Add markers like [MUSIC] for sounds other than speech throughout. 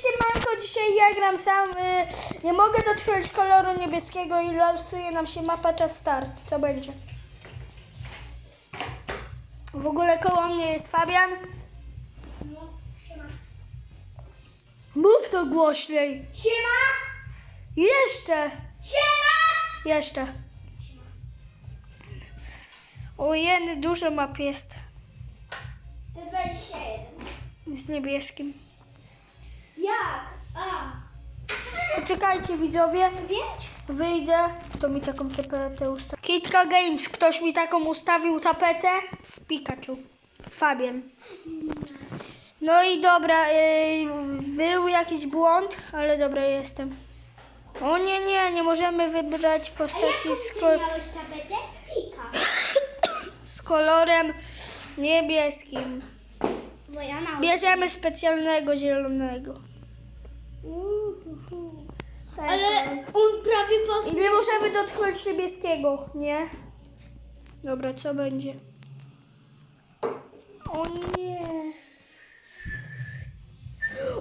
Siemanko, dzisiaj ja gram sam. Y, nie mogę dotknąć koloru niebieskiego i losuje nam się mapa czas start. Co będzie? W ogóle koło mnie jest Fabian. Mów to głośniej. Siema! Jeszcze. Siema! Jeszcze. Ojeny, dużo map jest. To 21. Z niebieskim. Jak? A. Poczekajcie widzowie. Wyjdę, to mi taką tapetę ustawił. Kitka Games, ktoś mi taką ustawił tapetę w Pikachu. Fabian. No i dobra, yy, był jakiś błąd, ale dobra, jestem. O nie, nie, nie możemy wybrać postaci z, ty ko- miałeś tapetę? Pika. [COUGHS] z kolorem niebieskim. Bo ja na Bierzemy specjalnego zielonego. Ale on prawie I po... nie możemy dotknąć niebieskiego, nie? Dobra, co będzie? O nie.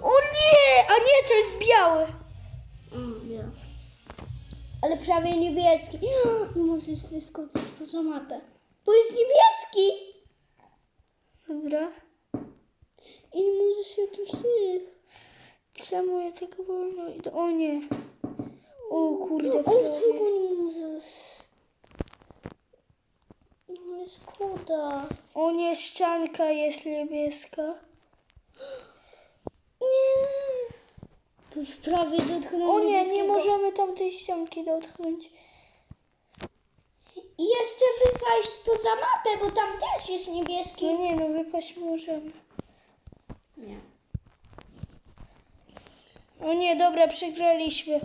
O nie! A nie, to jest białe. Ale prawie niebieski. [GASPS] Nie możesz wyskoczyć poza mapę. Bo jest niebieski! Dobra. I nie możesz jakiś tych... Czemu ja tak wolno idę? O nie. O kurde, O, prawie. czego nie możesz? No ale szkoda. O nie, ścianka jest niebieska. Nie. To już prawie dotknął O nie, nie niebieskiego. możemy tamtej ścianki dotknąć. I jeszcze wypaść poza mapę, bo tam też jest niebieski. No nie, no wypaść możemy. Nie. O nie, dobra, przegraliśmy.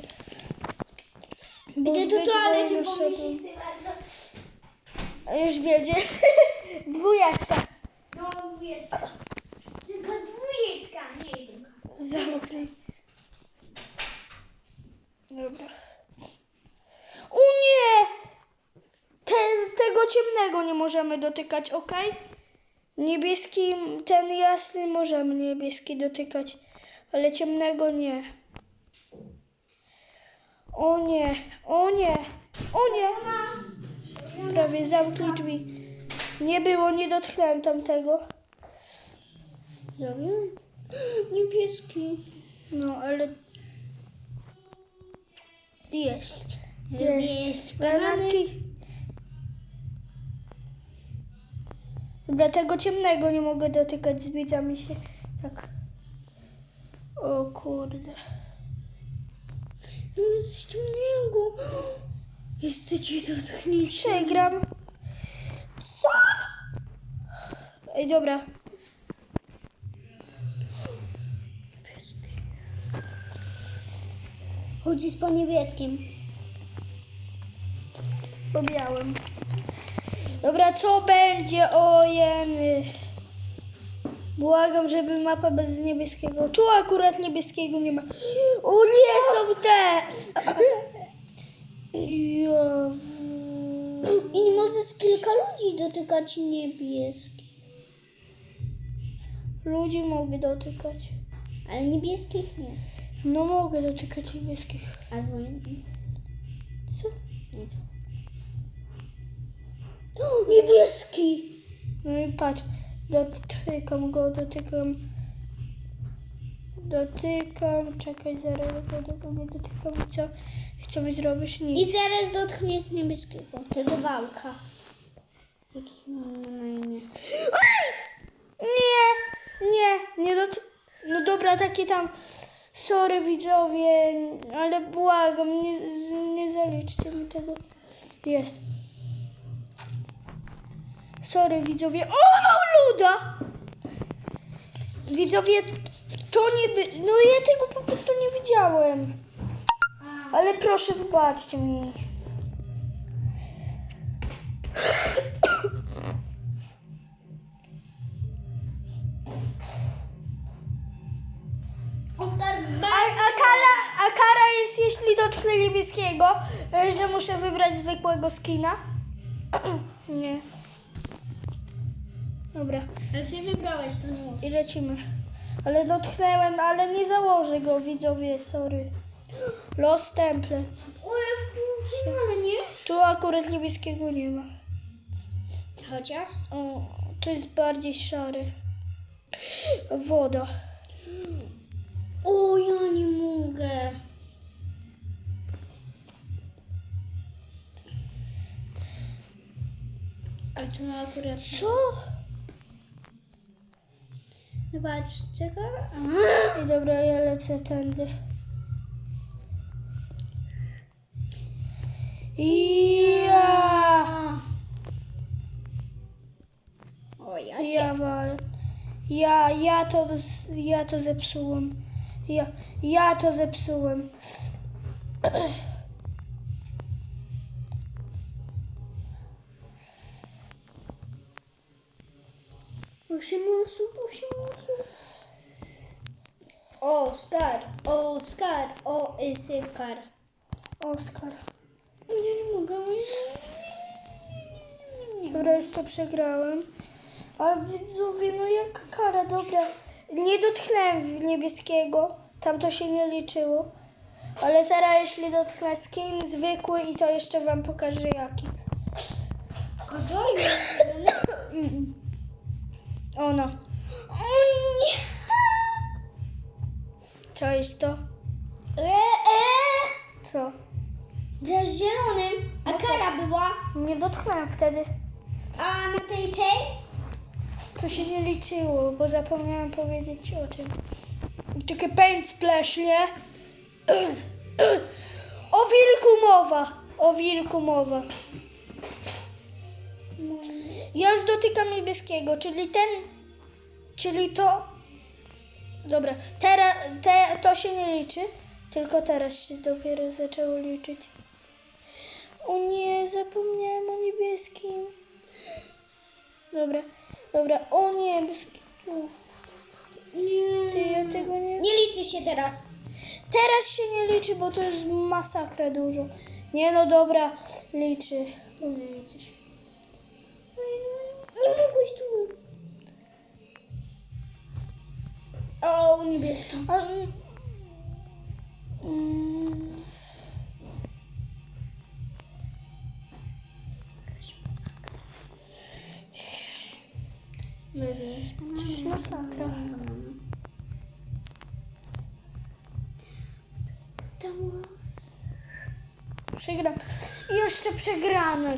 Bo Idę do toalety, bo mi się chce bardzo... Już wiedzie. [LAUGHS] Dwójeczka. No wiesz. Tylko dwójeczka, nie jedynka. Zamknij. Dobra. O nie! Ten, tego ciemnego nie możemy dotykać, ok? Niebieski, ten jasny możemy niebieski dotykać, ale ciemnego nie. O nie, o nie, o nie! Prawie zamknij drzwi. Nie było, nie dotknąłem tamtego. Zrobiłem? Niebieski. No, ale jest. Jest. Jest. Bananki. Dobra, tego ciemnego nie mogę dotykać, zbidza mi się. Tak. O kurde. No jest coś ciemnego. Jesteście dotknięci. Przegram. Co? Ej, dobra. Chodzisz po niebieskim. Po białym. Dobra, co będzie? O jeny. Błagam, żeby mapa bez niebieskiego. Tu akurat niebieskiego nie ma. O nie, są te! Ja... I nie możesz kilka ludzi dotykać niebieskich. Ludzi mogę dotykać. Ale niebieskich nie. No mogę dotykać niebieskich. A zwojętnych? Co? Nic. O, [GASPS] niebieski! No i patrz. Dotykam go, dotykam. Dotykam. Czekaj, zaraz go nie dotykam. Co? Co mi zrobisz? Nic. I zaraz dotkniesz niebieskiego. Tego wałka. Jakiś imię. Nie, nie, nie dot... No dobra, takie tam... Sorry widzowie, ale błagam, nie, nie zaliczcie mi tego. Jest. Sorry widzowie. O, luda! Widzowie, to nie by... No ja tego po prostu nie widziałem. Ale proszę, wybaczcie mi. A, a, kara, a kara jest, jeśli dotknę niebieskiego, e, że muszę wybrać zwykłego skina? [CLEARS THROAT] Nie. Dobra. Ale ty wybrałeś, to nie I lecimy. Ale dotknęłem, ale nie założę go, widzowie, sorry. Los template. Ale w półfinale, nie? Tu akurat niebieskiego nie ma. Chociaż? O, to jest bardziej szary. Woda. O, ja nie mogę. Ale to akurat... Co? Zobacz, czego? I dobra, ja lecę tędy. Ja! O, ja Ja wal. Ja, ja to, ja to zepsułem. Ja, ja to zepsułem. [CLEARS THROAT] Osiem osób, osiem osób. Oskar, Oskar, o, Iskar. Oskar. Ja nie mogę. Dobra, już to przegrałem. A widzowie, no jak kara, dobra. Nie dotknąłem niebieskiego. Tam to się nie liczyło. Ale teraz jeśli dotknę skin zwykły i to jeszcze wam pokażę jaki. Kodoj. [COUGHS] Ono. O nie. Co jest to? E, e. Co? Grasz zielonym, a kara była. Nie dotknąłem wtedy. A na tej tej? To się nie liczyło, bo zapomniałam powiedzieć o tym. Takie paint splash, nie? O wilku mowa! O wilku mowa. Dotykam niebieskiego, czyli ten, czyli to. Dobra, teraz te, to się nie liczy, tylko teraz się dopiero zaczęło liczyć. O nie, zapomniałem o niebieskim. Dobra, dobra, o niebieski. Nie. Ty, ja tego nie... Nie liczy się teraz. Teraz się nie liczy, bo to jest masakra dużo. Nie no, dobra, liczy. Nie liczy się. Nie mogłeś tu. O, niebieski. A, mm, Wybierz. to jest masakra. Tam. Przegram. Jeszcze przegrane.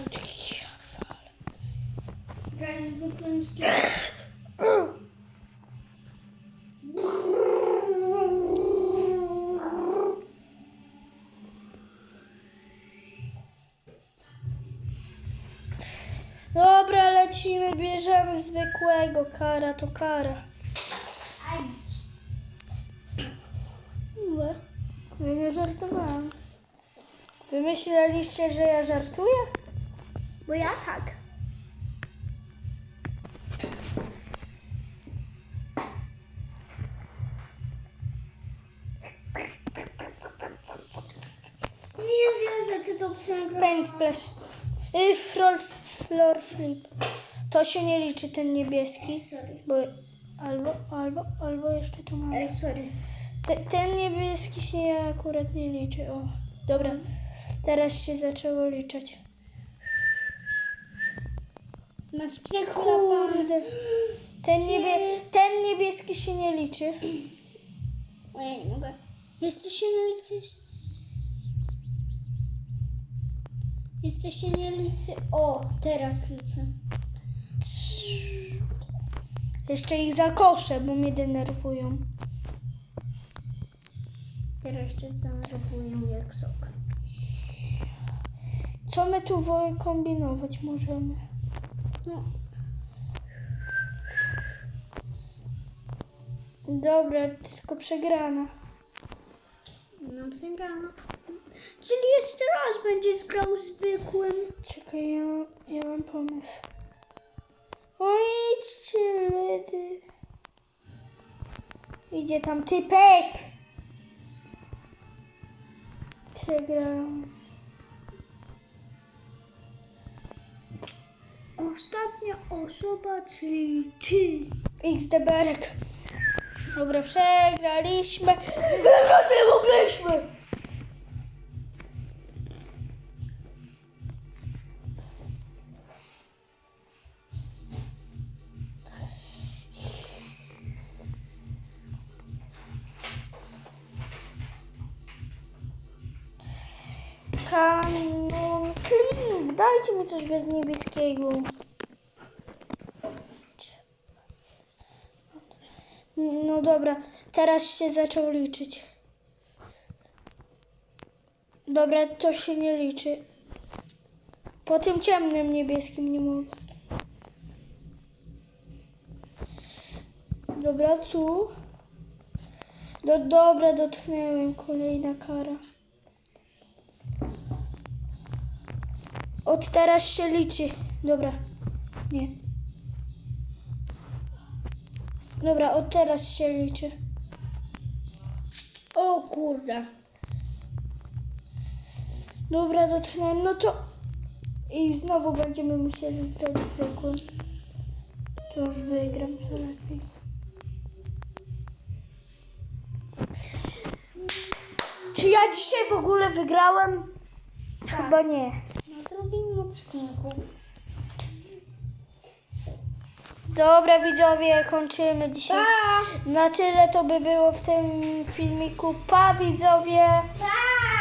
Bierzemy zwykłego. Kara to kara. Miłe. Ja nie żartowałam. Wy myśleliście, że ja żartuję? Bo ja tak. Nie wierzę, ty to przegrałeś. Paint splash. Y, floor, floor flip. To się nie liczy ten niebieski. Bo albo, albo, albo jeszcze tu mamy. Sorry. Te, ten niebieski się akurat nie liczy. O, dobra. Teraz się zaczęło liczyć. Masz. Kurde. Ten, niebie, ten niebieski się nie liczy. O, ja nie mogę. Jeszcze się nie liczy. Jeszcze się nie liczy. O, teraz liczę. Jeszcze ich zakoszę, bo mnie denerwują. Teraz jeszcze zdenerwują jak sok. Co my tu kombinować możemy? No, Dobra, tylko przegrana. mam przegrano. Czyli jeszcze raz będziesz grał zwykłym. Czekaj, ja ja mam pomysł. O, idźcie, ledy. Idzie tam typek. Przegrałam. Ostatnia osoba, czyli ty. XD Berek. Dobra, przegraliśmy. Wygrać Kanon Klink, dajcie mi coś bez niebieskiego. No dobra, teraz się zaczął liczyć. Dobra, to się nie liczy. Po tym ciemnym niebieskim nie mogę. Dobra, tu. No dobra, dotknęłem. Kolejna kara. Od teraz się liczy. Dobra. Nie. Dobra, od teraz się liczy. O kurde. Dobra, dotknąłem. No to... I znowu będziemy musieli grać zwykłym. To już wygram, to lepiej. Czy ja dzisiaj w ogóle wygrałem? Chyba nie. Odcinku. Dobra widzowie, kończymy dzisiaj. Pa! Na tyle to by było w tym filmiku. Pa widzowie! Pa!